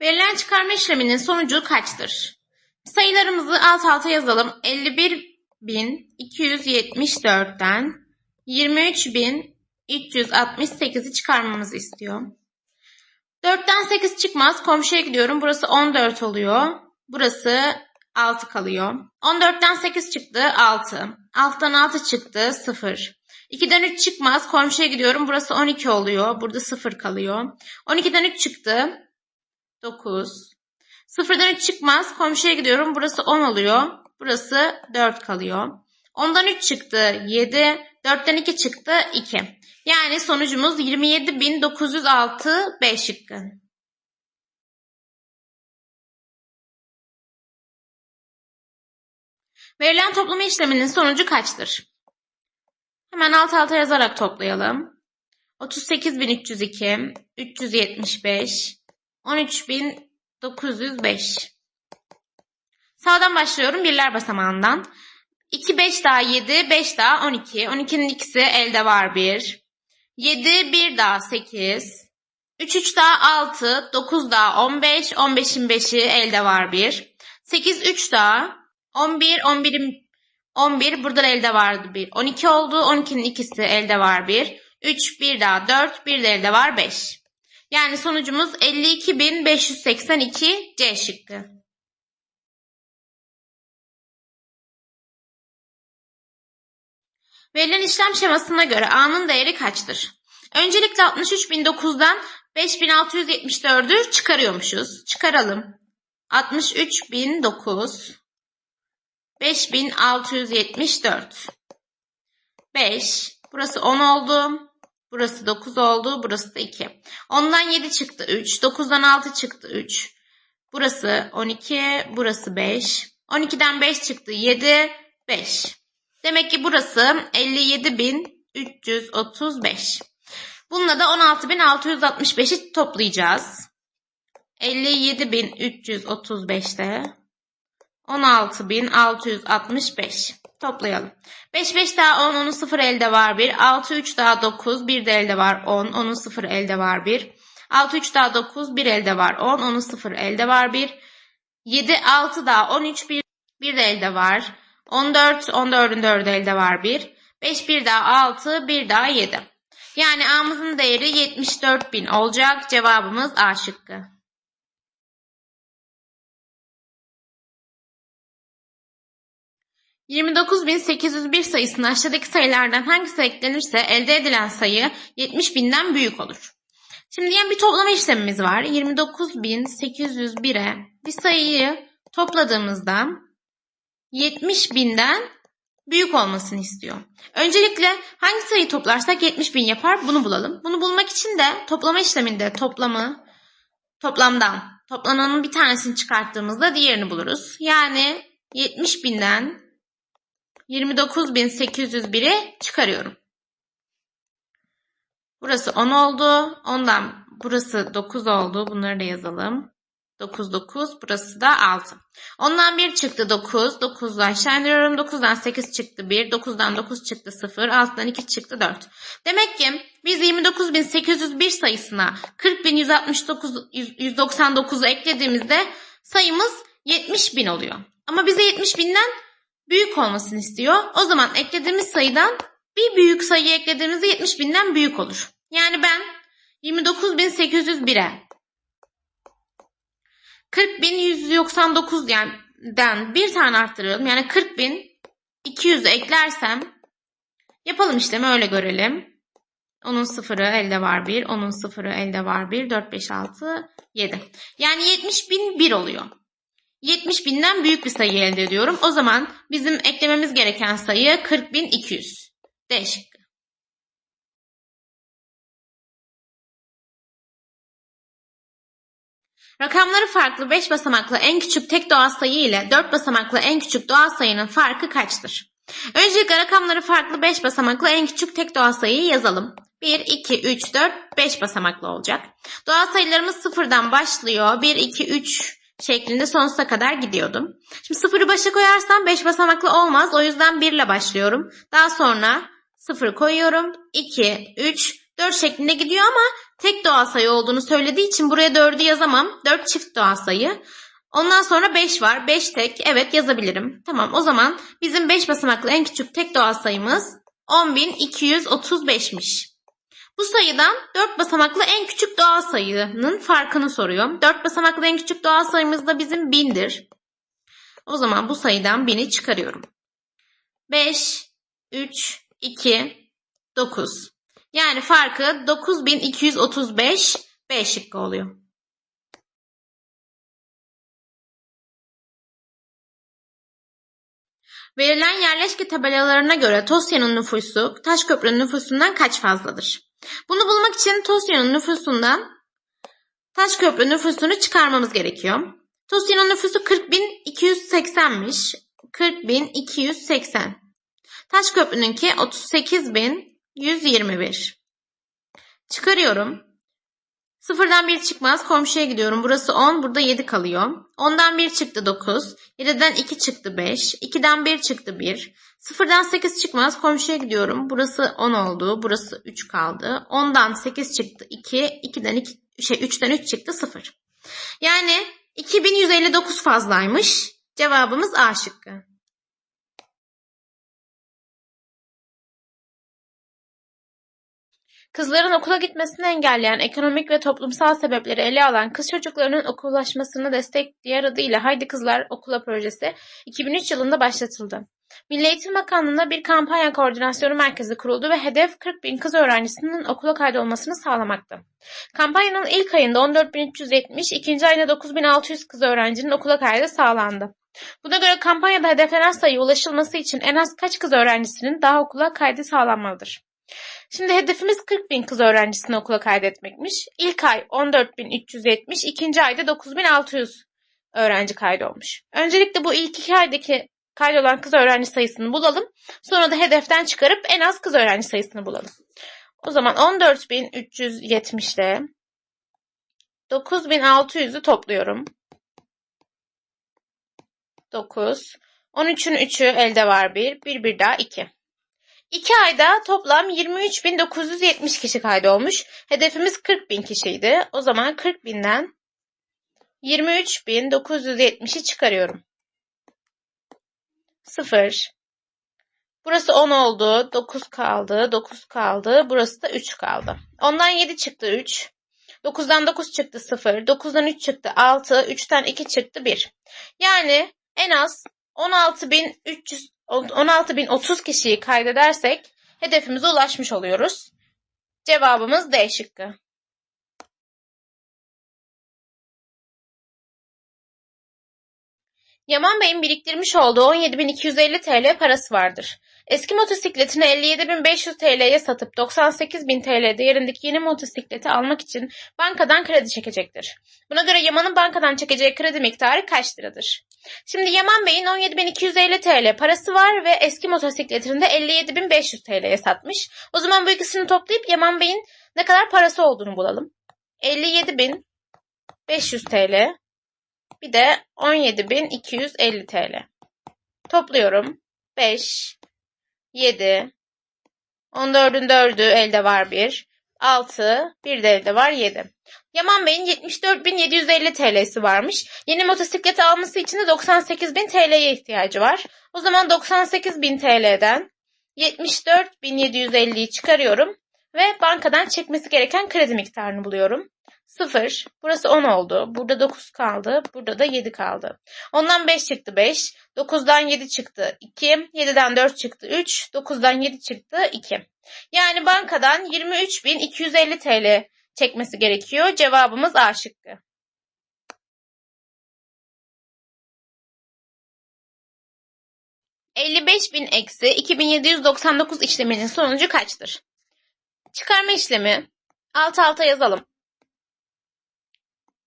Verilen çıkarma işleminin sonucu kaçtır? Sayılarımızı alt alta yazalım. 51.274'ten 23.368'i çıkarmamızı istiyor. 4'ten 8 çıkmaz. Komşuya gidiyorum. Burası 14 oluyor. Burası 6 kalıyor. 14'ten 8 çıktı 6. 6'dan 6 çıktı 0. 2'den 3 çıkmaz. Komşuya gidiyorum. Burası 12 oluyor. Burada 0 kalıyor. 12'den 3 çıktı. 9. 0'dan 3 çıkmaz. Komşuya gidiyorum. Burası 10 oluyor. Burası 4 kalıyor. 10'dan 3 çıktı 7. 4'ten 2 çıktı 2. Yani sonucumuz 27.906 B şıkkı. Verilen toplama işleminin sonucu kaçtır? Hemen alt alta yazarak toplayalım. 38.302, 375, 13.905. Sağdan başlıyorum birler basamağından. 2, 5 daha 7, 5 daha 12. 12'nin ikisi elde var 1. 7, 1 daha 8. 3, 3 daha 6, 9 daha 15. 15'in 5'i elde var 1. 8, 3 daha 11, 11'in 11 burada elde vardı 1. 12 oldu. 12'nin ikisi elde var 1. 3, 1 daha 4, 1 de elde var 5. Yani sonucumuz 52.582 C şıkkı. Verilen işlem şemasına göre A'nın değeri kaçtır? Öncelikle 63.009'dan 5674'ü çıkarıyormuşuz. Çıkaralım. 63.009 5674 5 Burası 10 oldu. Burası 9 oldu. Burası da 2. 10'dan 7 çıktı 3. 9'dan 6 çıktı 3. Burası 12. Burası 5. 12'den 5 çıktı 7. 5. Demek ki burası 57.335. Bununla da 16.665'i toplayacağız. 57.335'te 16.665 toplayalım. 5 5 daha 10, onun 0 elde var 1. 6 3 daha 9, 1 de elde var 10, onun 0 elde var 1. 6 3 daha 9, 1 elde var 10, onun 0 elde var 1. 7 6 daha 13, 1, 1 de elde var. 14, 14'ün 4'ü elde var 1. 5 1 daha 6, 1 daha 7. Yani A'mızın değeri 74.000 olacak. Cevabımız A şıkkı. ...29.801 sayısına aşağıdaki sayılardan hangisi eklenirse elde edilen sayı 70.000'den büyük olur. Şimdi yani bir toplama işlemimiz var. 29.801'e bir sayıyı topladığımızda 70.000'den büyük olmasını istiyor. Öncelikle hangi sayıyı toplarsak 70.000 yapar bunu bulalım. Bunu bulmak için de toplama işleminde toplamı toplamdan toplananın bir tanesini çıkarttığımızda diğerini buluruz. Yani 70.000'den 29.801'i çıkarıyorum. Burası 10 oldu. Ondan burası 9 oldu. Bunları da yazalım. 9 9 burası da 6. Ondan 1 çıktı 9. 9'u aşağı indiriyorum. 9'dan 8 çıktı 1. 9'dan 9 çıktı 0. 6'dan 2 çıktı 4. Demek ki biz 29.801 sayısına 40.169'u eklediğimizde sayımız 70.000 oluyor. Ama bize 70.000'den büyük olmasını istiyor. O zaman eklediğimiz sayıdan bir büyük sayı eklediğimizde 70.000'den büyük olur. Yani ben 29.801'e 40.199 yani den bir tane arttırıyorum. Yani 40.200'ü eklersem yapalım işlemi öyle görelim. Onun sıfırı elde var 1. Onun sıfırı elde var 1. 4, 5, 6, 7. Yani 70.001 oluyor. 70.000'den büyük bir sayı elde ediyorum. O zaman bizim eklememiz gereken sayı 40.200. D şıkkı. Rakamları farklı 5 basamaklı en küçük tek doğal sayı ile 4 basamaklı en küçük doğal sayının farkı kaçtır? Öncelikle rakamları farklı 5 basamaklı en küçük tek doğal sayıyı yazalım. 1, 2, 3, 4, 5 basamaklı olacak. Doğal sayılarımız sıfırdan başlıyor. 1, 2, 3 şeklinde sonsuza kadar gidiyordum. Şimdi sıfırı başa koyarsam 5 basamaklı olmaz. O yüzden 1 ile başlıyorum. Daha sonra 0 koyuyorum. 2, 3, 4 şeklinde gidiyor ama tek doğal sayı olduğunu söylediği için buraya 4'ü yazamam. 4 çift doğal sayı. Ondan sonra 5 var. 5 tek. Evet yazabilirim. Tamam o zaman bizim 5 basamaklı en küçük tek doğal sayımız 10.235'miş. Bu sayıdan 4 basamaklı en küçük doğal sayının farkını soruyor. 4 basamaklı en küçük doğal sayımız da bizim 1000'dir. O zaman bu sayıdan 1000'i çıkarıyorum. 5, 3, 2, 9. Yani farkı 9235 B şıkkı oluyor. Verilen yerleşke tabelalarına göre Tosya'nın nüfusu Taşköprü'nün nüfusundan kaç fazladır? Bunu bulmak için Tosya'nın nüfusundan Taşköprü nüfusunu çıkarmamız gerekiyor. Tosya'nın nüfusu 40.280'miş. 40.280. Taşköprü'nünki 38.121. Çıkarıyorum. Sıfırdan bir çıkmaz. Komşuya gidiyorum. Burası 10. Burada 7 kalıyor. 10'dan 1 çıktı 9. 7'den 2 çıktı 5. 2'den 1 çıktı 1. Sıfırdan 8 çıkmaz. Komşuya gidiyorum. Burası 10 oldu. Burası 3 kaldı. 10'dan 8 çıktı 2. 2'den 2 şey 3'ten 3 çıktı 0. Yani 2159 fazlaymış. Cevabımız A şıkkı. Kızların okula gitmesini engelleyen ekonomik ve toplumsal sebepleri ele alan kız çocuklarının okullaşmasını destek diğer adıyla Haydi Kızlar Okula projesi 2003 yılında başlatıldı. Milli Eğitim Bakanlığı'nda bir kampanya koordinasyonu merkezi kuruldu ve hedef 40 bin kız öğrencisinin okula kaydolmasını sağlamaktı. Kampanyanın ilk ayında 14.370, ikinci ayında 9.600 kız öğrencinin okula kaydı sağlandı. Buna göre kampanyada hedeflenen sayıya ulaşılması için en az kaç kız öğrencisinin daha okula kaydı sağlanmalıdır? Şimdi hedefimiz 40 bin kız öğrencisini okula kaydetmekmiş. İlk ay 14.370, ikinci ayda 9.600 öğrenci kaydolmuş. Öncelikle bu ilk iki aydaki kaydolan kız öğrenci sayısını bulalım. Sonra da hedeften çıkarıp en az kız öğrenci sayısını bulalım. O zaman 14.370 ile 9.600'ü topluyorum. 9. 13'ün 3'ü elde var 1. 1 bir daha 2. 2 ayda toplam 23.970 kişi kaydolmuş. Hedefimiz 40.000 kişiydi. O zaman 40.000'den 23.970'i çıkarıyorum. 0. Burası 10 oldu. 9 kaldı. 9 kaldı. Burası da 3 kaldı. Ondan 7 çıktı 3. 9'dan 9 çıktı 0. 9'dan 3 çıktı 6. 3'ten 2 çıktı 1. Yani en az 16.300 16.030 kişiyi kaydedersek hedefimize ulaşmış oluyoruz. Cevabımız D şıkkı. Yaman Bey'in biriktirmiş olduğu 17.250 TL parası vardır. Eski motosikletini 57.500 TL'ye satıp 98.000 TL değerindeki yeni motosikleti almak için bankadan kredi çekecektir. Buna göre Yaman'ın bankadan çekeceği kredi miktarı kaç liradır? Şimdi Yaman Bey'in 17.250 TL parası var ve eski motosikletini de 57.500 TL'ye satmış. O zaman bu ikisini toplayıp Yaman Bey'in ne kadar parası olduğunu bulalım. 57.500 TL bir de 17.250 TL. Topluyorum. 5, 7, 14'ün 4'ü elde var 1, 6, bir de elde var 7. Yaman Bey'in 74.750 TL'si varmış. Yeni motosikleti alması için de 98.000 TL'ye ihtiyacı var. O zaman 98.000 TL'den 74.750'yi çıkarıyorum ve bankadan çekmesi gereken kredi miktarını buluyorum. 0. Burası 10 oldu. Burada 9 kaldı. Burada da 7 kaldı. Ondan 5 çıktı 5. 9'dan 7 çıktı 2. 7'den 4 çıktı 3. 9'dan 7 çıktı 2. Yani bankadan 23.250 TL çekmesi gerekiyor. Cevabımız A şıkkı. bin eksi 2799 işleminin sonucu kaçtır? Çıkarma işlemi alt alta yazalım.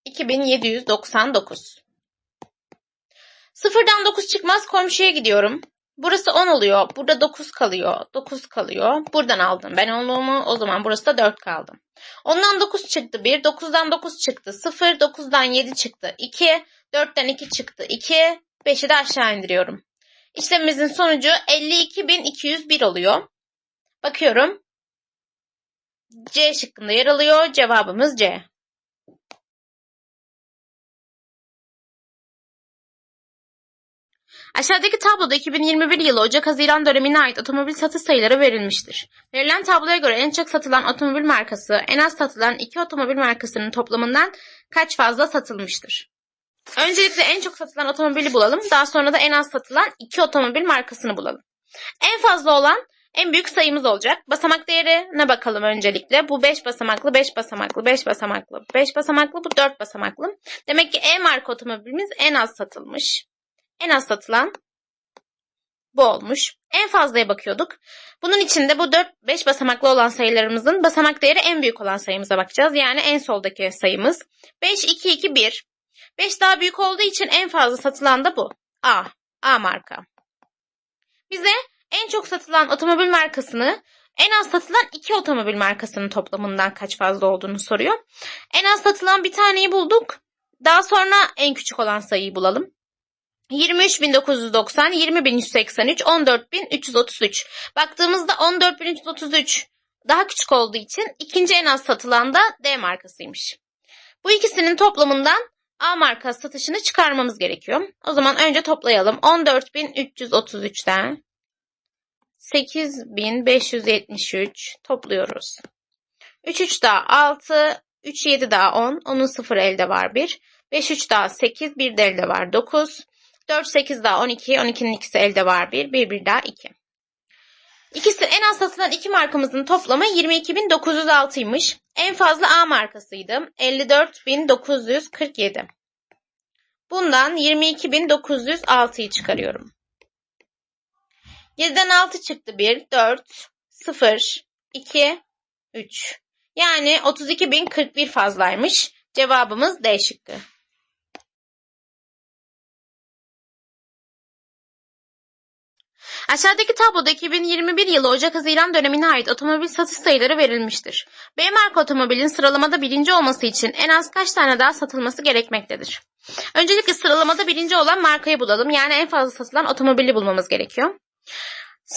2799. Sıfırdan 9 çıkmaz komşuya gidiyorum. Burası 10 oluyor. Burada 9 kalıyor. 9 kalıyor. Buradan aldım ben onluğumu. O zaman burası da 4 kaldı. Ondan 9 çıktı 1. 9'dan 9 çıktı 0. 9'dan 7 çıktı 2. 4'ten 2 çıktı 2. 5'i de aşağı indiriyorum. İşlemimizin sonucu 52.201 oluyor. Bakıyorum. C şıkkında yer alıyor. Cevabımız C. Aşağıdaki tabloda 2021 yılı Ocak-Haziran dönemine ait otomobil satış sayıları verilmiştir. Verilen tabloya göre en çok satılan otomobil markası en az satılan iki otomobil markasının toplamından kaç fazla satılmıştır? Öncelikle en çok satılan otomobili bulalım. Daha sonra da en az satılan iki otomobil markasını bulalım. En fazla olan en büyük sayımız olacak. Basamak değerine bakalım öncelikle. Bu 5 basamaklı, 5 basamaklı, 5 basamaklı, 5 basamaklı, bu 4 basamaklı. Demek ki E marka otomobilimiz en az satılmış. En az satılan bu olmuş. En fazlaya bakıyorduk. Bunun içinde bu 4 5 basamaklı olan sayılarımızın basamak değeri en büyük olan sayımıza bakacağız. Yani en soldaki sayımız. 5 2 2 1. 5 daha büyük olduğu için en fazla satılan da bu. A. A marka. Bize en çok satılan otomobil markasını en az satılan iki otomobil markasının toplamından kaç fazla olduğunu soruyor. En az satılan bir taneyi bulduk. Daha sonra en küçük olan sayıyı bulalım. 23.990, 20.183, 14.333. Baktığımızda 14.333 daha küçük olduğu için ikinci en az satılan da D markasıymış. Bu ikisinin toplamından A marka satışını çıkarmamız gerekiyor. O zaman önce toplayalım. 14.333'ten 8573 topluyoruz. 3 3 daha 6, 3 7 daha 10, onun 0 elde var 1. 5 3 daha 8, 1 de elde var 9. 4 8 daha 12, 12'nin ikisi elde var 1, 1 1 daha 2. İkisi en az satılan iki markamızın toplamı 22.906'ymış. En fazla A markasıydı. 54.947. Bundan 22.906'yı çıkarıyorum. 7'den 6 çıktı 1, 4, 0, 2, 3. Yani 32.041 fazlaymış. Cevabımız D şıkkı. Aşağıdaki tabloda 2021 yılı Ocak-Haziran dönemine ait otomobil satış sayıları verilmiştir. B marka otomobilin sıralamada birinci olması için en az kaç tane daha satılması gerekmektedir? Öncelikle sıralamada birinci olan markayı bulalım. Yani en fazla satılan otomobili bulmamız gerekiyor.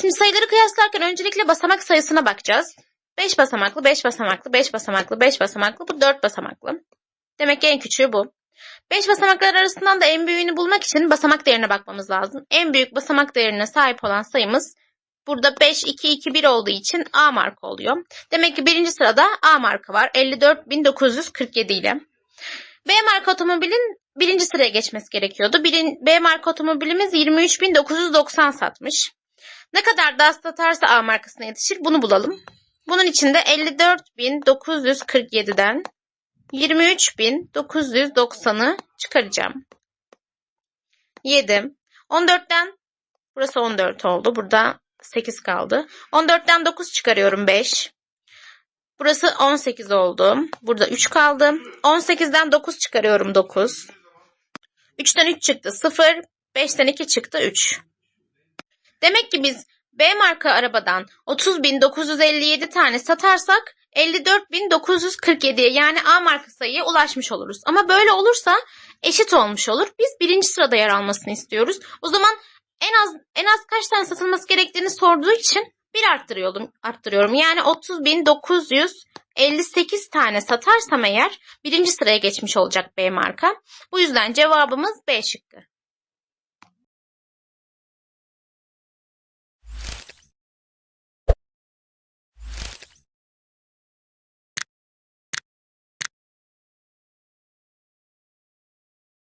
Şimdi sayıları kıyaslarken öncelikle basamak sayısına bakacağız. 5 basamaklı, 5 basamaklı, 5 basamaklı, 5 basamaklı, bu 4 basamaklı. Demek ki en küçüğü bu. 5 basamaklar arasından da en büyüğünü bulmak için basamak değerine bakmamız lazım. En büyük basamak değerine sahip olan sayımız burada 5, 2, 2, 1 olduğu için A marka oluyor. Demek ki birinci sırada A marka var 54.947 ile. B marka otomobilin birinci sıraya geçmesi gerekiyordu. Birin, B marka otomobilimiz 23.990 satmış. Ne kadar daha satarsa A markasına yetişir bunu bulalım. Bunun için de 54.947'den 23.990'ı çıkaracağım. 7. 14'ten burası 14 oldu. Burada 8 kaldı. 14'ten 9 çıkarıyorum 5. Burası 18 oldu. Burada 3 kaldı. 18'den 9 çıkarıyorum 9. 3'ten 3 çıktı 0. 5'ten 2 çıktı 3. Demek ki biz B marka arabadan 30.957 tane satarsak 54.947'ye yani A marka sayıya ulaşmış oluruz. Ama böyle olursa eşit olmuş olur. Biz birinci sırada yer almasını istiyoruz. O zaman en az en az kaç tane satılması gerektiğini sorduğu için bir arttırıyorum. arttırıyorum. Yani 30.958 tane satarsam eğer birinci sıraya geçmiş olacak B marka. Bu yüzden cevabımız B şıkkı.